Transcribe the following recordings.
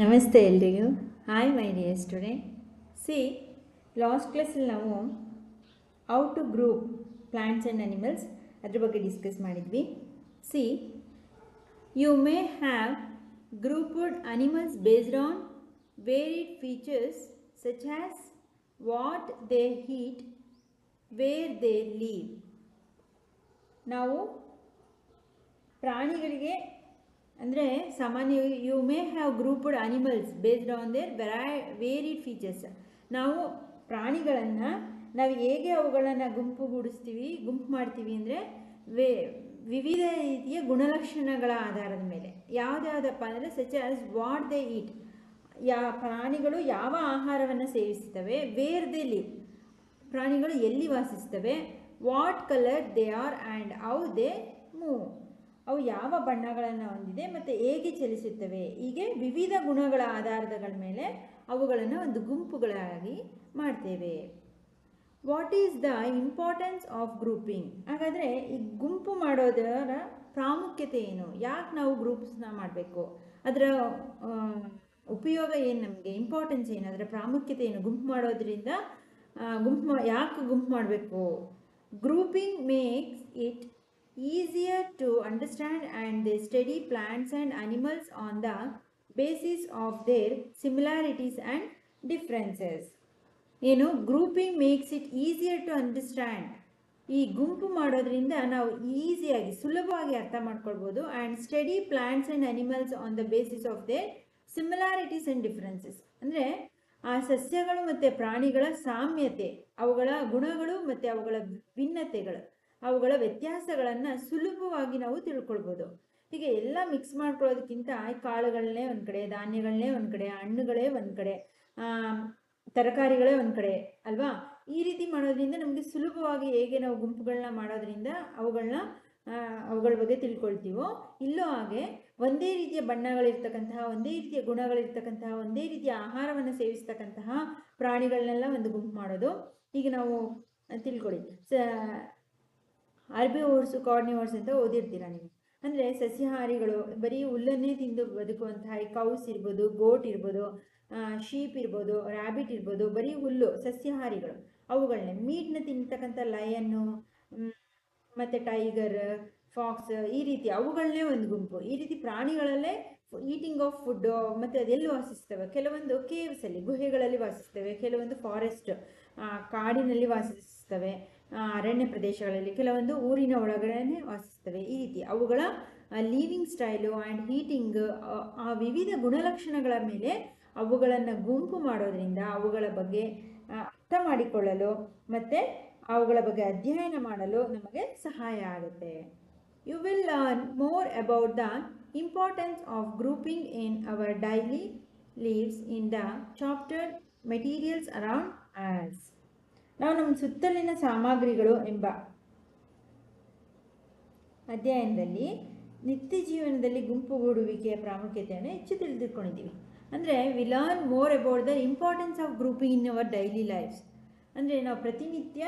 ನಮಸ್ತೆ ಎಲ್ರಿಗೂ hi my dear students last ಕ್ಲಾಸಲ್ಲಿ ನಾವು how to group plants and animals ಅದ್ರ ಬಗ್ಗೆ ಡಿಸ್ಕಸ್ ಮಾಡಿದ್ವಿ. See you may have grouped animals based on varied features such as what they eat where they live ನಾವು ಪ್ರಾಣಿಗಳಿಗೆ ಅಂದರೆ ಸಾಮಾನ್ಯ you may have grouped animals based on their vary, varied features. ನಾವು ಪ್ರಾಣಿಗಳನ್ನು, ನಾವು ಹೇಗೆ ಅವುಗಳನ್ನು ಗುಂಪುಗೂಡಿಸ್ತೀವಿ, ಗುಂಪು ಮಾಡ್ತೀವಿ ಅಂದರೆ ವೇ, ವಿವಿಧ ರೀತಿಯ ಗುಣಲಕ್ಷಣಗಳ ಆಧಾರದ ಮೇಲೆ. ಯಾವುದ್ಯಾವುದಪ್ಪ ಅಂದರೆ such as what they eat yeah, ಪ್ರಾಣಿಗಳು ಯಾವ ಆಹಾರವನ್ನು ಸೇವಿಸ್ತವೆ ವೇರ್ ದೇ ಲಿವ್ ಪ್ರಾಣಿಗಳು ಎಲ್ಲಿ ವಾಸಿಸ್ತವೆ what colour they are and how they move ಅವು ಯಾವ ಬಣ್ಣಗಳನ್ನು ಹೊಂದಿದೆ ಮತ್ತು ಹೇಗೆ ಚಲಿಸುತ್ತವೆ? ಹೀಗೆ ವಿವಿಧ ಗುಣಗಳ ಆಧಾರದಗಳ ಮೇಲೆ ಅವುಗಳನ್ನು ಒಂದು ಗುಂಪುಗಳಾಗಿ ಮಾಡ್ತೇವೆ. What is the importance of grouping ಹಾಗಾದರೆ ಈ ಗುಂಪು ಮಾಡೋದರ ಪ್ರಾಮುಖ್ಯತೆ ಏನು? ಯಾಕೆ ನಾವು ಗ್ರೂಪ್ಸ್ನ ಮಾಡಬೇಕು? ಅದರ ಉಪಯೋಗ ಏನು ನಮಗೆ? ಇಂಪಾರ್ಟೆನ್ಸ್ ಏನು? ಅದರ ಪ್ರಾಮುಖ್ಯತೆ ಏನು? ಗುಂಪು ಮಾಡೋದ್ರಿಂದ ಗುಂಪು ಯಾಕೆ ಗುಂಪು ಮಾಡಬೇಕು? Grouping makes it easier to understand and they study plants and animals on the basis of their similarities and differences. ಏನು grouping makes it easier to understand ಈ ಗುಂಪು ಮಾಡೋದ್ರಿಂದ ನಾವು ಈಸಿಯಾಗಿ, ಸುಲಭವಾಗಿ ಅರ್ಥ ಮಾಡ್ಕೊಳ್ಬೋದು and study plants and animals on the basis of their similarities and differences ಅಂದರೆ ಆ ಸಸ್ಯಗಳು ಮತ್ತು ಪ್ರಾಣಿಗಳ ಸಾಮ್ಯತೆ, ಅವುಗಳ ಗುಣಗಳು ಮತ್ತು ಅವುಗಳ ಭಿನ್ನತೆಗಳು. ಅವುಗಳ ವ್ಯತ್ಯಾಸಗಳನ್ನು ಸುಲಭವಾಗಿ ನಾವು ತಿಳ್ಕೊಳ್ಬೋದು. ಹೀಗೆ ಎಲ್ಲ ಮಿಕ್ಸ್ ಮಾಡ್ಕೊಳ್ಳೋದಕ್ಕಿಂತ ಕಾಳುಗಳನ್ನೇ ಒಂದು ಕಡೆ ಧಾನ್ಯಗಳನ್ನೇ ಒಂದು ಕಡೆ, ಹಣ್ಣುಗಳೇ ಒಂದು ಕಡೆ ತರಕಾರಿಗಳೇ ಒಂದು ಕಡೆ, ಅಲ್ವಾ? ಈ ರೀತಿ ಮಾಡೋದ್ರಿಂದ ನಮಗೆ ಸುಲಭವಾಗಿ ಹೇಗೆ ನಾವು ಗುಂಪುಗಳನ್ನ ಮಾಡೋದ್ರಿಂದ ಅವುಗಳನ್ನ ಅವುಗಳ ಬಗ್ಗೆ ತಿಳ್ಕೊಳ್ತೀವೋ? ಇಲ್ಲೋ ಹಾಗೆ ಒಂದೇ ರೀತಿಯ ಬಣ್ಣಗಳಿರ್ತಕ್ಕಂತಹ, ಒಂದೇ ರೀತಿಯ ಗುಣಗಳಿರ್ತಕ್ಕಂತಹ, ಒಂದೇ ರೀತಿಯ ಆಹಾರವನ್ನು ಸೇವಿಸ್ತಕ್ಕಂತಹ ಪ್ರಾಣಿಗಳನ್ನೆಲ್ಲ ಒಂದು ಗುಂಪು ಮಾಡೋದು. ಈಗ ನಾವು ತಿಳ್ಕೊಳ್ಳಿ. ಸ ಆರ್ಬಿವೋರ್ಸು ಕಾರ್ನಿವರ್ಸ್ ಅಂತ ಓದಿರ್ತೀರ ನೀವು? ಅಂದರೆ ಸಸ್ಯಾಹಾರಿಗಳು, ಬರೀ ಹುಲ್ಲನ್ನೇ ತಿಂದು ಬದುಕುವಂತಹ ಕೌಸ್ ಇರ್ಬೋದು, ಗೋಟ್ ಇರ್ಬೋದು ಶೀಪ್ ಇರ್ಬೋದು ರ್ಯಾಬಿಟ್ ಇರ್ಬೋದು, ಬರೀ ಹುಲ್ಲು, ಸಸ್ಯಾಹಾರಿಗಳು. ಅವುಗಳನ್ನೇ ಮೀಟ್ನ ತಿಂತಕ್ಕಂಥ ಲಯನ್ನು ಮತ್ತು ಟೈಗರ್, ಫಾಕ್ಸ್ ಈ ರೀತಿ ಅವುಗಳನ್ನೇ ಒಂದು ಗುಂಪು. ಈ ರೀತಿ ಪ್ರಾಣಿಗಳಲ್ಲೇ ಈಟಿಂಗ್ ಆಫ್ ಫುಡ್ಡು ಮತ್ತು ಅದೆಲ್ಲಿ ವಾಸಿಸ್ತವೆ? ಕೆಲವೊಂದು ಕೇವ್ಸಲ್ಲಿ, ಗುಹೆಗಳಲ್ಲಿ ವಾಸಿಸ್ತವೆ, ಕೆಲವೊಂದು ಫಾರೆಸ್ಟ್ ಕಾಡಿನಲ್ಲಿ ವಾಸಿಸ್ತವೆ. ಅರಣ್ಯ ಪ್ರದೇಶಗಳಲ್ಲಿ ಕೆಲವೊಂದು ಊರಿನ ಒಳಗಡೆ ವಾಸಿಸ್ತವೆ ಈ ರೀತಿ ಅವುಗಳ ಲೀವಿಂಗ್ ಸ್ಟೈಲು ಆ್ಯಂಡ್ ಹೀಟಿಂಗ್ ಆ ವಿವಿಧ ಗುಣಲಕ್ಷಣಗಳ ಮೇಲೆ ಅವುಗಳನ್ನು ಗುಂಪು ಮಾಡೋದ್ರಿಂದ ಅವುಗಳ ಬಗ್ಗೆ ಅರ್ಥ ಮಾಡಿಕೊಳ್ಳಲು ಮತ್ತು ಅವುಗಳ ಬಗ್ಗೆ ಅಧ್ಯಯನ ಮಾಡಲು ನಮಗೆ ಸಹಾಯ ಆಗುತ್ತೆ. You will learn more about the importance of grouping in our daily lives in the chapter materials around us ನಾವು ನಮ್ಮ ಸುತ್ತಲಿನ ಸಾಮಗ್ರಿಗಳು ಎಂಬ ಅಧ್ಯಯನದಲ್ಲಿ ನಿತ್ಯ ಜೀವನದಲ್ಲಿ ಗುಂಪುಗೂಡುವಿಕೆಯ ಪ್ರಾಮುಖ್ಯತೆಯನ್ನು ಹೆಚ್ಚು ತಿಳಿದುಕೊಂಡಿದ್ದೀವಿ. ಅಂದರೆ we learn more about the importance of grouping in our daily lives ಅಂದರೆ, ನಾವು ಪ್ರತಿನಿತ್ಯ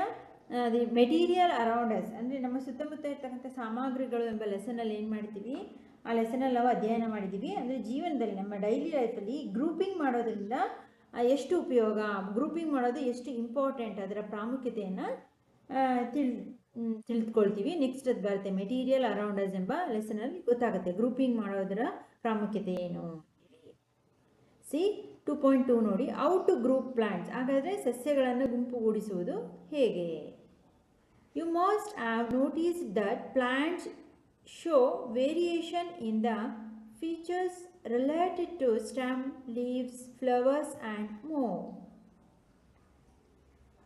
ದಿ ಮೆಟೀರಿಯಲ್ ಅರೌಂಡ್ ಅಸ್ ಅಂದರೆ ನಮ್ಮ ಸುತ್ತಮುತ್ತ ಇರ್ತಕ್ಕಂಥ ಸಾಮಗ್ರಿಗಳು ಎಂಬ ಲೆಸನಲ್ಲಿ ಏನು ಮಾಡ್ತೀವಿ? ಆ ಲೆಸನಲ್ಲಿ ನಾವು ಅಧ್ಯಯನ ಮಾಡಿದ್ದೀವಿ. ಅಂದರೆ, ಜೀವನದಲ್ಲಿ ನಮ್ಮ ಡೈಲಿ ಲೈಫಲ್ಲಿ ಗ್ರೂಪಿಂಗ್ ಮಾಡೋದ್ರಿಂದ ಎಷ್ಟು ಉಪಯೋಗ? ಗ್ರೂಪಿಂಗ್ ಮಾಡೋದು ಎಷ್ಟು ಇಂಪಾರ್ಟೆಂಟ್ ಅದರ ಪ್ರಾಮುಖ್ಯತೆಯನ್ನು ತಿಳ್ ತಿಳಿದುಕೊಳ್ತೀವಿ ನೆಕ್ಸ್ಟ್ ಅದು ಬರುತ್ತೆ ಮೆಟೀರಿಯಲ್ ಅರೌಂಡರ್ಸ್ ಎಂಬ ಲೆಸನಲ್ಲಿ ಗೊತ್ತಾಗುತ್ತೆ ಗ್ರೂಪಿಂಗ್ ಮಾಡೋದರ ಪ್ರಾಮುಖ್ಯತೆ ಏನು ಸಿ ಟು ಪಾಯಿಂಟ್ ಟೂ ನೋಡಿ ಔ ಟು ಗ್ರೂಪ್ ಪ್ಲಾಂಟ್ಸ್ ಹಾಗಾದರೆ ಸಸ್ಯಗಳನ್ನು ಗುಂಪುಗೂಡಿಸುವುದು ಹೇಗೆ? You must have notice that plants show variation in the features related to stem leaves flowers and more.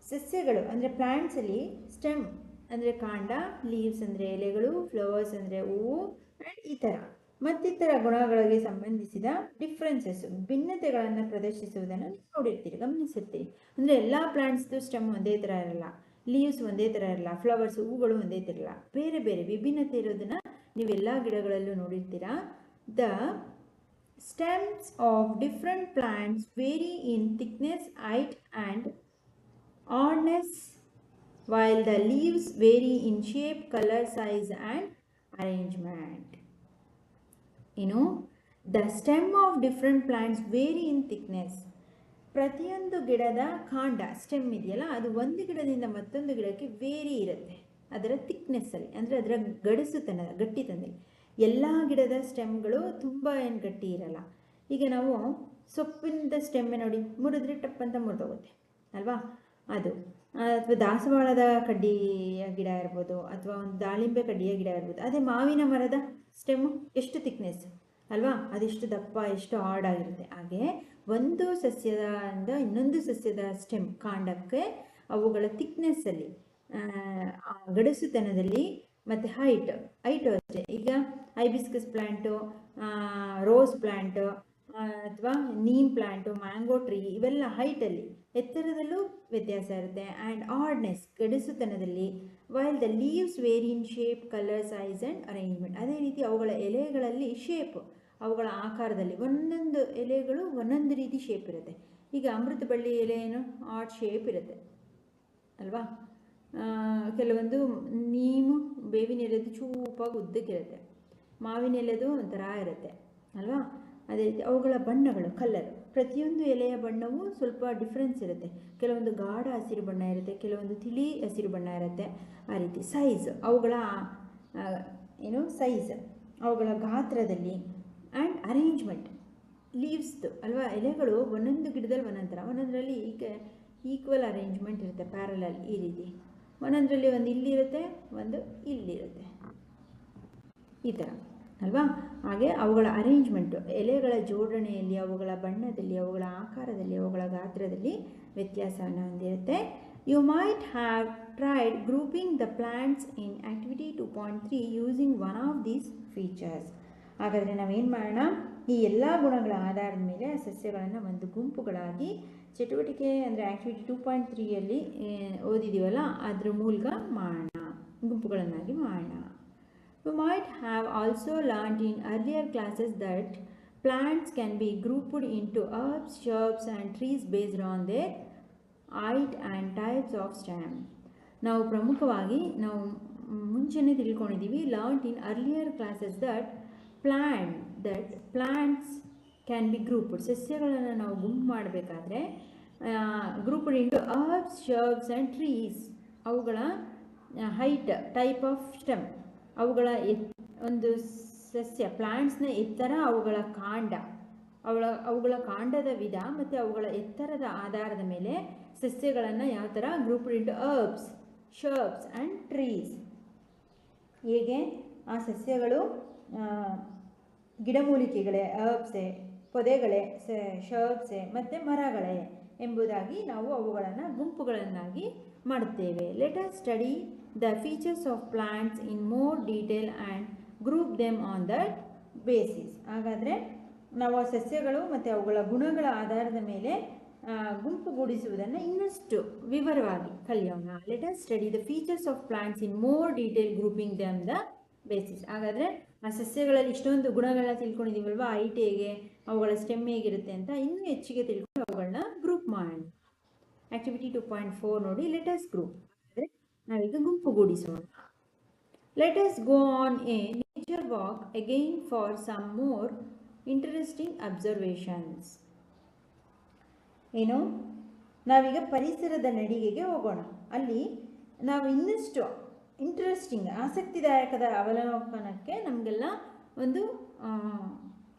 ಸಸ್ಯಗಳು ಅಂದರೆ ಪ್ಲ್ಯಾಂಟ್ಸಲ್ಲಿ ಸ್ಟೆಮ್ ಅಂದರೆ ಕಾಂಡ ಲೀವ್ಸ್ ಅಂದರೆ ಎಲೆಗಳು ಫ್ಲವರ್ಸ್ ಅಂದರೆ ಹೂವು ಆ್ಯಂಡ್ ಈ ಥರ ಮತ್ತಿತರ ಗುಣಗಳಿಗೆ ಸಂಬಂಧಿಸಿದ ಡಿಫ್ರೆನ್ಸಸ್ ಭಿನ್ನತೆಗಳನ್ನು ಪ್ರದರ್ಶಿಸುವುದನ್ನು ನೋಡಿರ್ತೀರಿ, ಗಮನಿಸಿರ್ತೀರಿ. ಅಂದರೆ ಎಲ್ಲ ಪ್ಲ್ಯಾಂಟ್ಸ್ದು ಸ್ಟೆಮ್ ಒಂದೇ ಥರ ಇರಲ್ಲ. ಲೀವ್ಸ್ ಒಂದೇ ಥರ ಇರಲ್ಲ ಫ್ಲವರ್ಸ್ ಹೂಗಳು ಒಂದೇ ಥರ ಇರಲ್ಲ. ಬೇರೆ ಬೇರೆ ವಿಭಿನ್ನತೆ ಇರೋದನ್ನು ನೀವೆಲ್ಲ ಗಿಡಗಳಲ್ಲೂ ನೋಡಿರ್ತೀರಾ. The stems of different plants vary in thickness height and oddness while the leaves vary in shape, color, size and arrangement. ಏನು the stem of different plants vary in thickness ಪ್ರತಿಯೊಂದು ಗಿಡದ ಕಾಂಡ ಸ್ಟೆಮ್ ಇದೆಯಲ್ಲ ಅದು ಒಂದು ಗಿಡದಿಂದ ಮತ್ತೊಂದು ಗಿಡಕ್ಕೆ ವೇರಿ ಇರುತ್ತೆ. ಅದರ ಥಿಕ್ನೆಸ್ಸಲ್ಲಿ ಅಂದರೆ ಅದರ ಗಡಸುತನದ ಗಟ್ಟಿತನದಲ್ಲಿ ಎಲ್ಲ ಗಿಡದ ಸ್ಟೆಮ್ಗಳು ತುಂಬ ಏನು ಗಟ್ಟಿ ಇರಲ್ಲ. ಈಗ ನಾವು ಸೊಪ್ಪಿನದ ಸ್ಟೆಮ್ಮೆ ನೋಡಿ, ಮುರಿದ್ರೆ ಟಪ್ ಅಂತ ಮುರಿದೋಗುತ್ತೆ, ಅಲ್ವಾ? ಅದು, ಅಥವಾ ದಾಸವಾಳದ ಕಡ್ಡಿಯ ಗಿಡ ಇರ್ಬೋದು, ಅಥವಾ ಒಂದು ದಾಳಿಂಬೆ ಕಡ್ಡಿಯ ಗಿಡ ಇರ್ಬೋದು, ಅದೇ ಮಾವಿನ ಮರದ ಸ್ಟೆಮ್ಮು ಎಷ್ಟು ತಿಕ್ನೆಸ್ ಅಲ್ವಾ? ಅದೆಷ್ಟು ದಪ್ಪ ಎಷ್ಟು ಹಾರ್ಡ್ ಆಗಿರುತ್ತೆ. ಹಾಗೆ ಒಂದು ಸಸ್ಯದಿಂದ ಇನ್ನೊಂದು ಸಸ್ಯದ ಸ್ಟೆಮ್ ಕಾಂಡಕ್ಕೆ ಅವುಗಳ ಥಿಕ್ನೆಸ್ಸಲ್ಲಿ ಗಡಸುತನದಲ್ಲಿ ಮತ್ತು ಹೈಟ್, ಹೈಟು ಅಷ್ಟೇ. ಈಗ ಐಬಿಸ್ಕಸ್ ಪ್ಲ್ಯಾಂಟು ರೋಸ್ ಪ್ಲ್ಯಾಂಟು ಅಥವಾ ನೀಮ್ ಪ್ಲ್ಯಾಂಟು ಮ್ಯಾಂಗೋ ಟ್ರೀ ಇವೆಲ್ಲ ಹೈಟಲ್ಲಿ ಎತ್ತರದಲ್ಲೂ ವ್ಯತ್ಯಾಸ ಇರುತ್ತೆ. And hardness, ಗಡಿಸುತನದಲ್ಲಿ, while the leaves vary in shape, colour, size and arrangement. ಅದೇ ರೀತಿ ಅವುಗಳ ಎಲೆಗಳಲ್ಲಿ ಶೇಪ್. ಅವುಗಳ ಆಕಾರದಲ್ಲಿ ಒಂದೊಂದು ಎಲೆಗಳು ಒಂದೊಂದು ರೀತಿ ಶೇಪ್ ಇರುತ್ತೆ. ಈಗ ಅಮೃತ ಬಳ್ಳಿ ಎಲೆ ಏನು? ಆರ್ಟ್ ಶೇಪ್ ಇರುತ್ತೆ. ಅಲ್ವಾ? ಕೆಲವೊಂದು ನೀಮು ಬೇವಿನ ಎಲೆದು ಚೂಪಾಗಿ ಉದ್ದಕ್ಕಿರುತ್ತೆ ಮಾವಿನ ಎಲೆದು ಒಂಥರ ಇರುತ್ತೆ, ಅಲ್ವಾ? ಅದೇ ರೀತಿ ಅವುಗಳ ಬಣ್ಣಗಳು ಕಲರ್ ಪ್ರತಿಯೊಂದು ಎಲೆಯ ಬಣ್ಣವೂ ಸ್ವಲ್ಪ ಡಿಫ್ರೆನ್ಸ್ ಇರುತ್ತೆ. ಕೆಲವೊಂದು ಗಾಢ ಹಸಿರು ಬಣ್ಣ ಇರುತ್ತೆ, ಕೆಲವೊಂದು ತಿಳಿ ಹಸಿರು ಬಣ್ಣ ಇರುತ್ತೆ. ಆ ರೀತಿ ಸೈಜ್ ಅವುಗಳ ಏನು ಸೈಜ್ ಅವುಗಳ ಗಾತ್ರದಲ್ಲಿ ಆ್ಯಂಡ್ ಅರೇಂಜ್ಮೆಂಟ್ ಲೀವ್ಸ್ದು ಅಲ್ವಾ? ಎಲೆಗಳು ಒಂದೊಂದು ಗಿಡದಲ್ಲಿ ಒಂದೊಂಥರ ಒಂದೊಂದರಲ್ಲಿ ಈಕ್ವಲ್ ಅರೇಂಜ್ಮೆಂಟ್ ಇರುತ್ತೆ ಪ್ಯಾರಲಲ್ ಈ ರೀತಿ. ಒಂದೊಂದರಲ್ಲಿ ಒಂದು ಇಲ್ಲಿರುತ್ತೆ ಒಂದು ಇಲ್ಲಿರುತ್ತೆ. ಈ ಥರ ಅಲ್ವಾ? ಹಾಗೆ ಅವುಗಳ ಅರೇಂಜ್ಮೆಂಟು ಎಲೆಗಳ ಜೋಡಣೆಯಲ್ಲಿ, ಅವುಗಳ ಬಣ್ಣದಲ್ಲಿ, ಅವುಗಳ ಆಕಾರದಲ್ಲಿ, ಅವುಗಳ ಗಾತ್ರದಲ್ಲಿ ವ್ಯತ್ಯಾಸವನ್ನು ಹೊಂದಿರುತ್ತೆ. You might have tried grouping the plants in activity two point three using one of these features ಹಾಗಾದರೆ ನಾವೇನು ಮಾಡೋಣ? ಈ ಎಲ್ಲ ಗುಣಗಳ ಆಧಾರದ ಮೇಲೆ ಸಸ್ಯಗಳನ್ನು ಒಂದು ಗುಂಪುಗಳಾಗಿ ಚಟುವಟಿಕೆ ಅಂದರೆ ಆ್ಯಕ್ಟಿವಿಟಿ ಟೂ ಪಾಯಿಂಟ್ ತ್ರೀಯಲ್ಲಿ ಓದಿದ್ದೀವಲ್ಲ ಅದ್ರ ಮೂಲಕ ಮಾಡೋಣ, ಗುಂಪುಗಳನ್ನಾಗಿ ಮಾಡೋಣ. You might have also learned in earlier classes that plants can be grouped into herbs shrubs and trees based on their height and types of stem ನಾವು ಪ್ರಮುಖವಾಗಿ, ನಾವು ಮುಂಚೆನೇ ತಿಳ್ಕೊಂಡಿದ್ದೀವಿ learned in earlier classes that plant that plants can be grouped ಸಸ್ಯಗಳನ್ನು ನಾವು ಗುಂಪು ಮಾಡಬೇಕಾದ್ರೆ grouped into herbs shrubs and trees ಅವುಗಳ height type of stem ಅವುಗಳ ಎತ್, ಒಂದು ಸಸ್ಯ ಪ್ಲ್ಯಾಂಟ್ಸ್ನ ಎತ್ತರ ಅವುಗಳ ಕಾಂಡ. ಅವಳ, ಅವುಗಳ ಕಾಂಡದ ವಿಧ ಮತ್ತು ಅವುಗಳ ಎತ್ತರದ ಆಧಾರದ ಮೇಲೆ ಸಸ್ಯಗಳನ್ನು ಯಾವ ಥರ grouped into herbs shrubs and trees ಹೇಗೆ? ಆ ಸಸ್ಯಗಳು ಗಿಡಮೂಲಿಕೆಗಳೇ ಅರ್ಬ್ಸೆ ಪೊದೆಗಳೇ ಶರ್ಬ್ಸೆ ಮತ್ತು ಮರಗಳೇ ಎಂಬುದಾಗಿ ನಾವು ಅವುಗಳನ್ನು ಗುಂಪುಗಳನ್ನಾಗಿ ಮಾಡುತ್ತೇವೆ. Let us study the features of plants in more detail and group them on that basis ಹಾಗಾದರೆ ನಾವು ಸಸ್ಯಗಳು ಮತ್ತು ಅವುಗಳ ಗುಣಗಳ ಆಧಾರದ ಮೇಲೆ ಗುಂಪುಗೂಡಿಸುವುದನ್ನು ಇನ್ನಷ್ಟು ವಿವರವಾಗಿ ಕಲಿಯೋಣ. Let us study the features of plants in more detail grouping them the basis ಹಾಗಾದರೆ ಆ ಸಸ್ಯಗಳಲ್ಲಿ ಇಷ್ಟೊಂದು ಗುಣಗಳನ್ನ ತಿಳ್ಕೊಂಡಿದ್ದೀವಲ್ವಾ? ಐಟಿಗೆ ಹೇಗೆ ಅವುಗಳ ಸ್ಟೆಮ್ ಹೇಗಿರುತ್ತೆ ಅಂತ ಇನ್ನೂ ಹೆಚ್ಚಿಗೆ ತಿಳ್ಕೊಂಡು ಅವುಗಳನ್ನ ಗ್ರೂಪ್ ಮಾಡೋಣ. ಆಕ್ಟಿವಿಟಿ ಟು ಪಾಯಿಂಟ್ ಫೋರ್ ನೋಡಿ ಲೆಟಸ್ ಗ್ರೂಪ್ ಅಂದರೆ ನಾವೀಗ ಗುಂಪುಗೂಡಿಸೋಣ let us go on a nature walk again for some more interesting observations ಏನು? ನಾವೀಗ ಪರಿಸರದ ನಡಿಗೆಗೆ ಹೋಗೋಣ. ಅಲ್ಲಿ ನಾವು ಇನ್ನಷ್ಟು ಇಂಟ್ರೆಸ್ಟಿಂಗ್ ಆಸಕ್ತಿದಾಯಕದ ಅವಲೋಕನಕ್ಕೆ ನಮಗೆಲ್ಲ ಒಂದು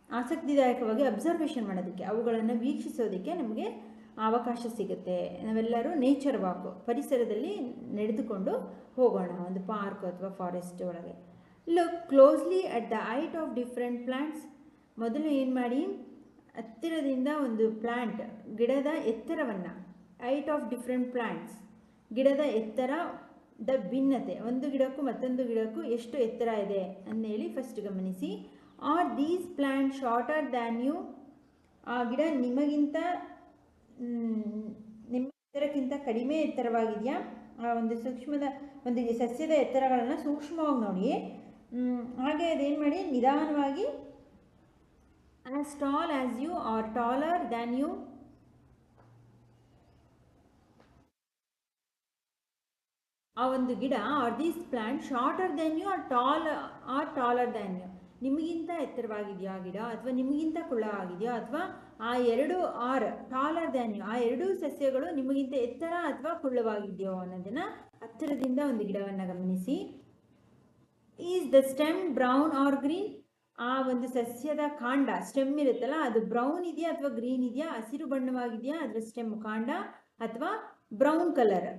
ಆಸಕ್ತಿದಾಯಕವಾಗಿ ಅಬ್ಸರ್ವೇಷನ್ ಮಾಡೋದಕ್ಕೆ, ಅವುಗಳನ್ನು ವೀಕ್ಷಿಸೋದಕ್ಕೆ ನಮಗೆ ಅವಕಾಶ ಸಿಗುತ್ತೆ. ನಾವೆಲ್ಲರೂ ನೇಚರ್ ವಾಕ್ ಪರಿಸರದಲ್ಲಿ ನಡೆದುಕೊಂಡು ಹೋಗೋಣ, ಒಂದು ಪಾರ್ಕ್ ಅಥವಾ ಫಾರೆಸ್ಟ್ ಒಳಗೆ. Look closely at the height of different plants ಮೊದಲು ಏನು ಮಾಡಿ, ಹತ್ತಿರದಿಂದ ಒಂದು ಪ್ಲ್ಯಾಂಟ್ ಗಿಡದ ಎತ್ತರವನ್ನು ಐಟ್ ಆಫ್ ಡಿಫ್ರೆಂಟ್ ಪ್ಲ್ಯಾಂಟ್ಸ್ ಗಿಡದ ಎತ್ತರ, ದ ಭಿನ್ನತೆ, ಒಂದು ಗಿಡಕ್ಕೂ ಮತ್ತೊಂದು ಗಿಡಕ್ಕೂ ಎಷ್ಟು ಎತ್ತರ ಇದೆ ಅಂದೇಳಿ ಫಸ್ಟ್ ಗಮನಿಸಿ. Are these plant shorter than you ಆ ಗಿಡ ನಿಮಗಿಂತ ನಿಮ್ಮ ಎತ್ತರಕ್ಕಿಂತ ಕಡಿಮೆ ಎತ್ತರವಾಗಿದೆಯಾ? ಆ ಒಂದು ಸೂಕ್ಷ್ಮದ, ಒಂದು ಸಸ್ಯದ ಎತ್ತರಗಳನ್ನು ಸೂಕ್ಷ್ಮವಾಗಿ ನೋಡಿ. ಹಾಗೆ ಅದೇನು ಮಾಡಿ? ನಿಧಾನವಾಗಿ as tall as you are taller than you ಆ ಒಂದು ಗಿಡ are these plant shorter than you are tall are taller than you ನಿಮಗಿಂತ ಎತ್ತರವಾಗಿದೆಯಾ ಗಿಡ ಅಥವಾ ನಿಮಗಿಂತ ಕುಳ್ಳವಾಗಿದೆಯಾ ಅಥವಾ ಆ ಎರಡು ಆರ್ ಟಾಲರ್ ದ್ಯಾನ್ ಆ ಎರಡೂ ಸಸ್ಯಗಳು ನಿಮಗಿಂತ ಎತ್ತರ ಅಥವಾ ಕುಳ್ಳವಾಗಿದೆಯೋ ಅನ್ನೋದನ್ನು ಹತ್ತಿರದಿಂದ ಒಂದು ಗಿಡವನ್ನು ಗಮನಿಸಿ. Is the stem brown or green ಆ ಒಂದು ಸಸ್ಯದ ಕಾಂಡ ಸ್ಟೆಮ್ ಇರುತ್ತಲ್ಲ, ಅದು ಬ್ರೌನ್ ಇದೆಯಾ ಅಥವಾ ಗ್ರೀನ್ ಇದೆಯಾ? ಹಸಿರು ಬಣ್ಣವಾಗಿದೆಯಾ? ಅದರ ಸ್ಟೆಮ್ ಕಾಂಡ ಅಥವಾ ಬ್ರೌನ್ ಕಲರ್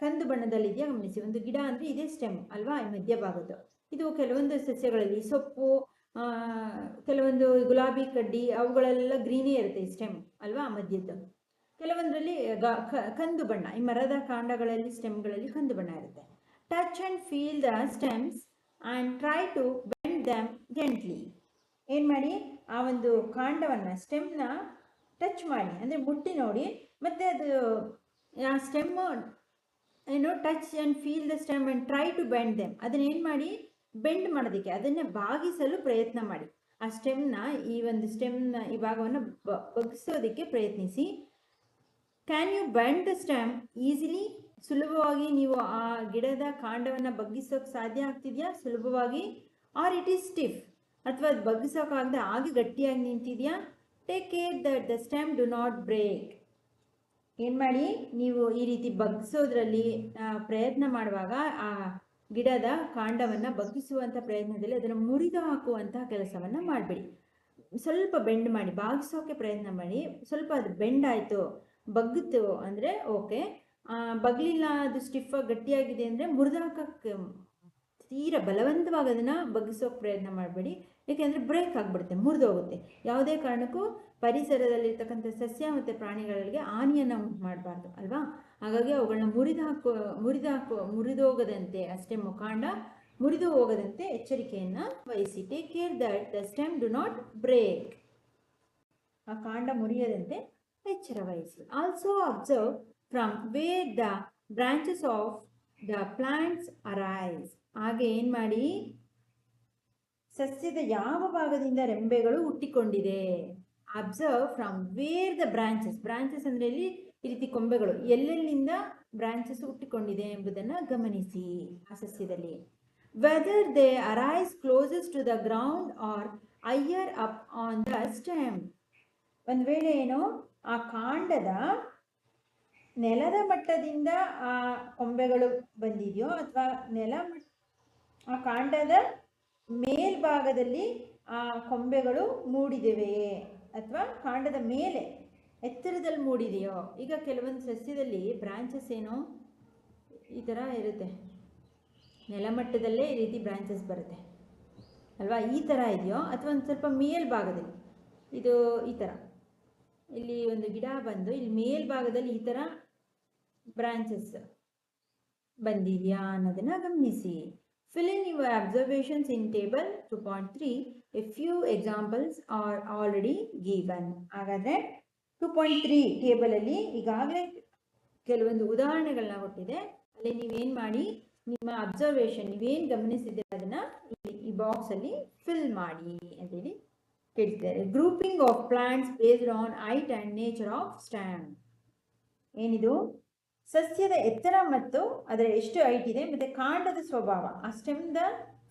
ಕಂದು ಬಣ್ಣದಲ್ಲಿದೆಯಾ? ಗಮನಿಸಿ. ಒಂದು ಗಿಡ ಅಂದರೆ ಇದೇ ಸ್ಟೆಮ್ ಅಲ್ವಾ? ಮಧ್ಯಭಾಗದ್ದು. ಇದು ಕೆಲವೊಂದು ಸಸ್ಯಗಳಲ್ಲಿ ಸೊಪ್ಪು ಕೆಲವೊಂದು ಗುಲಾಬಿ ಕಡ್ಡಿ, ಅವುಗಳೆಲ್ಲ ಗ್ರೀನೇ ಇರುತ್ತೆ ಸ್ಟೆಮ್ ಅಲ್ವಾ ಮಧ್ಯದ್ದು. ಕೆಲವೊಂದರಲ್ಲಿ ಕಂದು ಬಣ್ಣ, ಈ ಮರದ ಕಾಂಡಗಳಲ್ಲಿ, ಸ್ಟೆಮ್ಗಳಲ್ಲಿ ಕಂದು ಬಣ್ಣ ಇರುತ್ತೆ. Touch and feel the stems and try to bend them gently ಏನು ಮಾಡಿ? ಆ ಒಂದು ಕಾಂಡವನ್ನು, ಸ್ಟೆಮ್ನ ಟಚ್ ಮಾಡಿ, ಅಂದರೆ ಮುಟ್ಟಿ ನೋಡಿ, ಮತ್ತು ಅದು, ಆ ಸ್ಟೆಮ್ಮು, ಏನು touch and feel the stem and try to bend them ಅದನ್ನ ಏನು ಮಾಡಿ? ಬೆಂಡ್ ಮಾಡೋದಕ್ಕೆ, ಅದನ್ನೇ ಬಾಗಿಸಲು ಪ್ರಯತ್ನ ಮಾಡಿ. ಆ ಸ್ಟೆಮ್ನ ಈ ಒಂದು ಸ್ಟೆಮ್ನ ಈ ಭಾಗವನ್ನು ಬಗ್ಗಿಸೋದಕ್ಕೆ ಪ್ರಯತ್ನಿಸಿ. Can you bend the stem easily ಸುಲಭವಾಗಿ ನೀವು ಆ ಗಿಡದ ಕಾಂಡವನ್ನು ಬಗ್ಗಿಸೋಕೆ ಸಾಧ್ಯ ಆಗ್ತಿದೆಯಾ? ಸುಲಭವಾಗಿ. ಆರ್ ಇಟ್ ಈಸ್ ಸ್ಟಿಫ್ ಅಥವಾ ಅದು ಬಗ್ಗಿಸೋಕ್ಕಾಗದೆ ಹಾಗೆ ಗಟ್ಟಿಯಾಗಿ ನಿಂತಿದೆಯಾ? Take care that the stem do not break ಏನು ಮಾಡಿ ನೀವು ಈ ರೀತಿ ಬಗ್ಗಿಸೋದ್ರಲ್ಲಿ ಪ್ರಯತ್ನ ಮಾಡುವಾಗ ಆ ಗಿಡದ ಕಾಂಡವನ್ನು ಬಗ್ಗಿಸುವಂಥ ಪ್ರಯತ್ನದಲ್ಲಿ ಅದನ್ನು ಮುರಿದು ಹಾಕುವಂತಹ ಕೆಲಸವನ್ನು ಮಾಡಬೇಡಿ. ಸ್ವಲ್ಪ ಬೆಂಡ್ ಮಾಡಿ, ಬಾಗಿಸೋಕೆ ಪ್ರಯತ್ನ ಮಾಡಿ, ಸ್ವಲ್ಪ ಅದು ಬೆಂಡ್ ಆಯಿತು, ಬಗ್ಗಿತು ಅಂದರೆ ಓಕೆ. ಬಗ್ಲಿಲ್ಲ, ಅದು ಸ್ಟಿಫಾಗಿ ಗಟ್ಟಿಯಾಗಿದೆ ಅಂದರೆ ಮುರಿದು ಹಾಕೋಕ್ಕೆ ತೀರ ಬಲವಂತವಾಗಿ ಅದನ್ನು ಬಗ್ಗಿಸೋಕೆ ಪ್ರಯತ್ನ ಮಾಡಬೇಡಿ. ಏಕೆಂದರೆ ಬ್ರೇಕ್ ಆಗಿಬಿಡುತ್ತೆ, ಮುರಿದು ಹೋಗುತ್ತೆ. ಯಾವುದೇ ಕಾರಣಕ್ಕೂ ಪರಿಸರದಲ್ಲಿರ್ತಕ್ಕಂಥ ಸಸ್ಯ ಮತ್ತು ಪ್ರಾಣಿಗಳಿಗೆ ಹಾನಿಯನ್ನು ಉಂಟು ಮಾಡಬಾರ್ದು, ಅಲ್ವಾ? ಹಾಗಾಗಿ ಅವುಗಳನ್ನ ಮುರಿದು ಹಾಕೋ ಮುರಿದು ಹಾಕೋ, ಮುರಿದೋಗದಂತೆ ಅಷ್ಟೇ ಮುಖಾಂಡ ಮುರಿದು ಹೋಗದಂತೆ ಎಚ್ಚರಿಕೆಯನ್ನು ವಹಿಸಿ. Take care that the stem do not break ಆ ಕಾಂಡ ಮುರಿಯದಂತೆ ಎಚ್ಚರ ವಹಿಸಿ. Also observe from where the branches of the plants arise ಹಾಗೆ ಏನು ಮಾಡಿ? ಸಸ್ಯದ ಯಾವ ಭಾಗದಿಂದ ರೆಂಬೆಗಳು ಹುಟ್ಟಿಕೊಂಡಿದೆ? Observe from where the branches branches ಅಂದರೆ ಇಲ್ಲಿ ಈ ರೀತಿ ಕೊಂಬೆಗಳು ಎಲ್ಲೆಲ್ಲಿಂದ ಬ್ರಾಂಚಸ್ ಹುಟ್ಟಿಕೊಂಡಿದೆ ಎಂಬುದನ್ನು ಗಮನಿಸಿ ಆ ಸಸ್ಯದಲ್ಲಿ. Whether they arise closer to the ground or higher up on the stem ಒಂದು ವೇಳೆ ಏನು ಆ ಕಾಂಡದ ನೆಲದ ಮಟ್ಟದಿಂದ ಆ ಕೊಂಬೆಗಳು ಬಂದಿದೆಯೋ ಅಥವಾ ನೆಲ ಆ ಕಾಂಡದ ಮೇಲ್ಭಾಗದಲ್ಲಿ ಆ ಕೊಂಬೆಗಳು ಮೂಡಿದೆವೆಯೇ ಅಥವಾ ಕಾಂಡದ ಮೇಲೆ ಎತ್ತರದಲ್ಲಿ ಮೂಡಿದೆಯೋ? ಈಗ ಕೆಲವೊಂದು ಸಸ್ಯದಲ್ಲಿ ಬ್ರಾಂಚಸ್ ಏನು ಈ ಥರ ಇರುತ್ತೆ. ನೆಲಮಟ್ಟದಲ್ಲೇ ಈ ರೀತಿ ಬ್ರಾಂಚಸ್ ಬರುತ್ತೆ. ಅಲ್ವಾ? ಈ ಥರ ಇದೆಯೋ? ಅಥವಾ ಒಂದು ಸ್ವಲ್ಪ ಮೇಲ್ಭಾಗದಲ್ಲಿ? ಇದು ಈ ಥರ ಇಲ್ಲಿ ಒಂದು ಗಿಡ ಬಂದು ಇಲ್ಲಿ ಮೇಲ್ಭಾಗದಲ್ಲಿ ಈ ಥರ ಬ್ರಾಂಚಸ್ ಬಂದಿದೆಯಾ ಅನ್ನೋದನ್ನು ಗಮನಿಸಿ. Fill in your observations in table two point three a few examples are already given ಹಾಗಾದರೆ ಟು ಪಾಯಿಂಟ್ ತ್ರೀ ಟೇಬಲಲ್ಲಿ ಈಗಾಗಲೇ ಕೆಲವೊಂದು ಉದಾಹರಣೆಗಳನ್ನ ಕೊಟ್ಟಿದೆ. ಅಲ್ಲಿ ನೀವೇನು ಮಾಡಿ, ನಿಮ್ಮ ಅಬ್ಸರ್ವೇಷನ್ ನೀವೇನು ಗಮನಿಸಿದ್ದೀರ ಅದನ್ನು ಈ ಬಾಕ್ಸಲ್ಲಿ ಫಿಲ್ ಮಾಡಿ ಅಂತೇಳಿ ಕೇಳ್ತಿದ್ದಾರೆ grouping of plants based on height and nature of stem ಏನಿದು? ಸಸ್ಯದ ಎತ್ತರ ಮತ್ತು ಅದರ ಎಷ್ಟು ಹೈಟ್ ಇದೆ ಮತ್ತು ಕಾಂಡದ ಸ್ವಭಾವ. ಆ ಸ್ಟೆಮ್ದ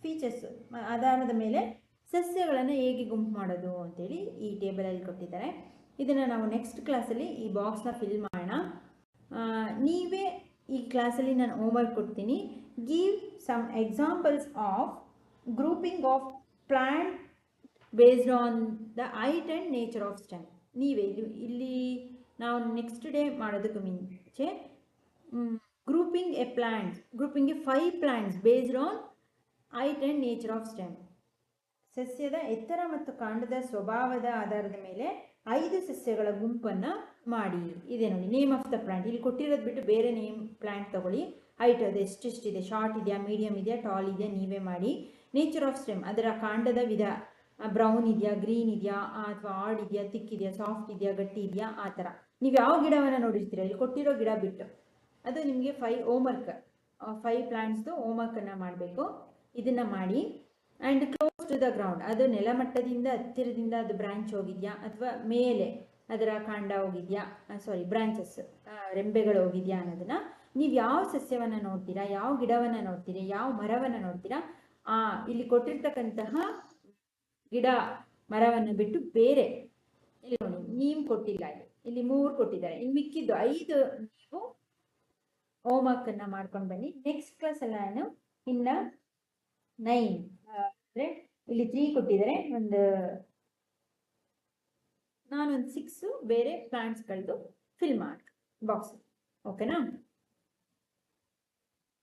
ಫೀಚರ್ಸ್ ಆಧಾರದ ಮೇಲೆ ಸಸ್ಯಗಳನ್ನು ಹೇಗೆ ಗುಂಪು ಮಾಡೋದು ಅಂತೇಳಿ ಈ ಟೇಬಲಲ್ಲಿ ಕೊಟ್ಟಿದ್ದಾರೆ. ಇದನ್ನು ನಾವು ನೆಕ್ಸ್ಟ್ ಕ್ಲಾಸಲ್ಲಿ ಈ ಬಾಕ್ಸ್ನ ಫಿಲ್ ಮಾಡೋಣ. ನೀವೇ ಈ ಕ್ಲಾಸಲ್ಲಿ ನಾನು ಹೋಮ್ವರ್ಕ್ ಕೊಡ್ತೀನಿ. Give some examples of grouping of plant based on the height and nature of stem ನೀವೇ ಇಲ್ಲಿ ಇಲ್ಲಿ ನಾವು ನೆಕ್ಸ್ಟ್ ಡೇ ಮಾಡೋದಕ್ಕೆ ಮುಂಚೆ grouping a plants grouping a five plants based on height and nature of stem ಸಸ್ಯದ ಎತ್ತರ ಮತ್ತು ಕಾಂಡದ ಸ್ವಭಾವದ ಆಧಾರದ ಮೇಲೆ ಐದು ಸಸ್ಯಗಳ ಗುಂಪನ್ನು ಮಾಡಿ. ಇದೆ ನೋಡಿ ನೇಮ್ ಆಫ್ ದ ಪ್ಲಾಂಟ್ ಇಲ್ಲಿ ಕೊಟ್ಟಿರೋದು ಬಿಟ್ಟು ಬೇರೆ ನೇಮ್ ಪ್ಲಾಂಟ್ ತಗೊಳ್ಳಿ. ಹೈಟ್ ಅದು ಎಷ್ಟೆಷ್ಟಿದೆ ಶಾರ್ಟ್ ಇದೆಯಾ ಮೀಡಿಯಮ್ ಇದೆಯಾ ಟಾಲ್ ಇದೆಯಾ, ನೀವೇ ಮಾಡಿ. ನೇಚರ್ ಆಫ್ ಸ್ಟೆಮ್ ಅದರ ಕಾಂಡದ ವಿಧ ಬ್ರೌನ್ ಇದೆಯಾ ಗ್ರೀನ್ ಇದೆಯಾ, ಅಥವಾ ಆಡ್ ಇದೆಯಾ ತಿಕ್ ಇದೆಯಾ ಸಾಫ್ಟ್ ಇದೆಯಾ, ಗಟ್ಟಿ ಇದೆಯಾ, ಆ ಥರ. ನೀವು ಯಾವ ಗಿಡವನ್ನು ನೋಡಿರ್ತೀರ? ಇಲ್ಲಿ ಕೊಟ್ಟಿರೋ ಗಿಡ ಬಿಟ್ಟು. ಅದು ನಿಮಗೆ ಫೈ ಹೋಮ್ವರ್ಕ್ ಫೈವ್ ಪ್ಲಾಂಟ್ಸ್ದು ಹೋಮ್ವರ್ಕನ್ನು ಮಾಡಬೇಕು. ಇದನ್ನು ಮಾಡಿ. And close to the ground ಅದು ನೆಲಮಟ್ಟದಿಂದ ಹತ್ತಿರದಿಂದ ಅದು ಬ್ರಾಂಚ್ ಹೋಗಿದೆಯಾ? ಅಥವಾ ಮೇಲೆ ಅದರ ಕಾಂಡ ಹೋಗಿದೆಯಾ? ಸಾರಿ ಬ್ರಾಂಚಸ್ ರೆಂಬೆಗಳು ಹೋಗಿದೆಯಾ ಅನ್ನೋದನ್ನು ನೀವು ಯಾವ ಸಸ್ಯವನ್ನು ನೋಡ್ತೀರಾ? ಯಾವ ಗಿಡವನ್ನು ನೋಡ್ತೀರಾ? ಯಾವ ಮರವನ್ನು ನೋಡ್ತೀರಾ? ಆ, ಇಲ್ಲಿ ಕೊಟ್ಟಿರ್ತಕ್ಕಂತಹ ಗಿಡ ಮರವನ್ನು ಬಿಟ್ಟು ಬೇರೆ ಇಲ್ಲಿ ನೋಡಿ? ನೀಮ್ ಕೊಟ್ಟಿಲ್ಲ ಇಲ್ಲಿ ಇಲ್ಲಿ ಮೂರು ಕೊಟ್ಟಿದ್ದಾರೆ. ಇಲ್ಲಿ ಮಿಕ್ಕಿದ್ದು ಐದು ನೀವು ಹೋಮ್ವರ್ಕನ್ನು ಮಾಡ್ಕೊಂಡು ಬನ್ನಿ. ನೆಕ್ಸ್ಟ್ ಕ್ಲಾಸಲ್ಲಿ ನಾನು ಇನ್ನು ನೈನ್. ಅಂದರೆ ಇಲ್ಲಿ ತ್ರೀ ಕೊಟ್ಟಿದ್ದಾರೆ. ಒಂದು ನಾನೊಂದು ಸಿಕ್ಸು ಬೇರೆ ಪ್ಲಾಂಟ್ಸ್ಗಳದ್ದು ಫಿಲ್ ಮಾಡ್. ಬಾಕ್ಸ್ ಓಕೆನಾ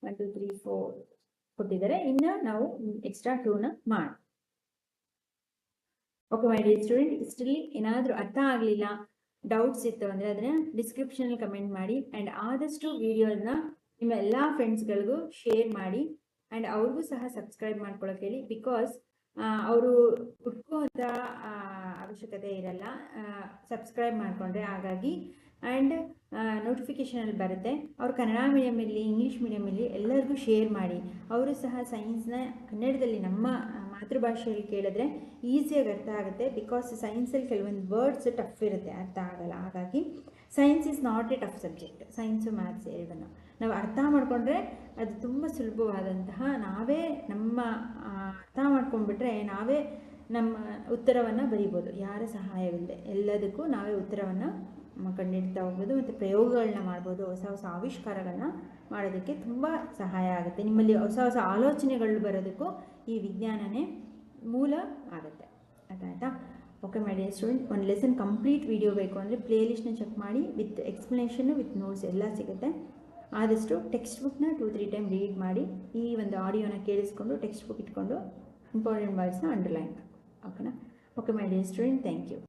ಒನ್ ಟು ತ್ರೀ ಫೋರ್ ಕೊಟ್ಟಿದ್ದಾರೆ. ಇನ್ನು ನಾವು ಎಕ್ಸ್ಟ್ರಾ ಟೂನ ಮಾಡಿ. ಓಕೆ ಮೈ ಡಿಯರ್ ಸ್ಟೂಡೆಂಟ್ ಇಷ್ಟಲ್ಲಿ ಏನಾದರೂ ಅರ್ಥ ಆಗಲಿಲ್ಲ ಡೌಟ್ಸ್ ಇತ್ತು ಅಂದರೆ ಅದನ್ನ ಡಿಸ್ಕ್ರಿಪ್ಷನಲ್ಲಿ ಕಮೆಂಟ್ ಮಾಡಿ. ಆ್ಯಂಡ್ ಆದಷ್ಟು ವಿಡಿಯೋನ ನಿಮ್ಮ ಎಲ್ಲ ಫ್ರೆಂಡ್ಸ್ಗಳಿಗೂ ಶೇರ್ ಮಾಡಿ. ಆ್ಯಂಡ್ ಅವ್ರಿಗೂ ಸಹ ಸಬ್ಸ್ಕ್ರೈಬ್ ಮಾಡ್ಕೊಳಕ್ಕೆ ಹೇಳಿ. ಬಿಕಾಸ್ ಅವರು ಹುಡ್ಕೋಂಥ ಅವಶ್ಯಕತೆ ಇರಲ್ಲ. ಸಬ್ಸ್ಕ್ರೈಬ್ ಮಾಡಿಕೊಂಡ್ರೆ ಹಾಗಾಗಿ. ಆ್ಯಂಡ್ ನೋಟಿಫಿಕೇಷನಲ್ಲಿ ಬರುತ್ತೆ. ಅವ್ರು ಕನ್ನಡ ಮೀಡಿಯಮಲ್ಲಿ ಇಂಗ್ಲೀಷ್ ಮೀಡಿಯಮಲ್ಲಿ ಎಲ್ಲರಿಗೂ ಶೇರ್ ಮಾಡಿ. ಅವರು ಸಹ ಸೈನ್ಸ್ನ ಕನ್ನಡದಲ್ಲಿ ನಮ್ಮ ಮಾತೃಭಾಷೆಯಲ್ಲಿ ಕೇಳಿದ್ರೆ ಈಸಿಯಾಗಿ ಅರ್ಥ ಆಗುತ್ತೆ. ಬಿಕಾಸ್ ಸೈನ್ಸಲ್ಲಿ ಕೆಲವೊಂದು ವರ್ಡ್ಸ್ ಟಫ್ ಇರುತ್ತೆ. ಅರ್ಥ ಆಗಲ್ಲ. ಹಾಗಾಗಿ science is not a tough subject science maths ಎರಡನ್ನು ನಾವು ಅರ್ಥ ಮಾಡಿಕೊಂಡ್ರೆ ಅದು ತುಂಬ ಸುಲಭವಾದಂತಹ ನಾವೇ ನಮ್ಮ ಅರ್ಥ ಮಾಡ್ಕೊಂಡ್ಬಿಟ್ರೆ ನಾವೇ ನಮ್ಮ ಉತ್ತರವನ್ನು ಬರಿಬೋದು. ಯಾರ ಸಹಾಯವಿಲ್ಲದೆ ಎಲ್ಲದಕ್ಕೂ ನಾವೇ ಉತ್ತರವನ್ನು ಕಂಡುಹಿಡ್ತಾ ಹೋಗ್ಬೋದು ಮತ್ತು ಪ್ರಯೋಗಗಳನ್ನ ಮಾಡ್ಬೋದು. ಹೊಸ ಹೊಸ ಆವಿಷ್ಕಾರಗಳನ್ನ ಮಾಡೋದಕ್ಕೆ ತುಂಬ ಸಹಾಯ ಆಗುತ್ತೆ. ನಿಮ್ಮಲ್ಲಿ ಹೊಸ ಹೊಸ ಆಲೋಚನೆಗಳು ಬರೋದಕ್ಕೂ ಈ ವಿಜ್ಞಾನನೇ ಮೂಲ ಆಗುತ್ತೆ. ಅದಾಯ್ತಾ ಓಕೆ ಮೈ ಡಿಯರ್ ಸ್ಟೂಡೆಂಟ್ ಒಂದು ಲೆಸನ್ ಕಂಪ್ಲೀಟ್ ವಿಡಿಯೋ ಬೇಕು ಅಂದರೆ ಪ್ಲೇಲಿಸ್ಟ್ನ ಚೆಕ್ ಮಾಡಿ ವಿತ್ ಎಕ್ಸ್ಪ್ಲನೇಷನ್ನು ವಿತ್ ನೋಟ್ಸ್ ಎಲ್ಲ ಸಿಗುತ್ತೆ. ಆದಷ್ಟು ಟೆಕ್ಸ್ಟ್ ಬುಕ್ನ ಟೂ ತ್ರೀ ಟೈಮ್ ರೀಡ್ ಮಾಡಿ ಈ ಒಂದು ಆಡಿಯೋನ ಕೇಳಿಸ್ಕೊಂಡು ಟೆಕ್ಸ್ಟ್ ಬುಕ್ ಇಟ್ಕೊಂಡು ಇಂಪಾರ್ಟೆಂಟ್ ವರ್ಡ್ಸ್ನ ಅಂಡರ್ಲೈನ್ ಓಕೆನಾ okay my dear student thank you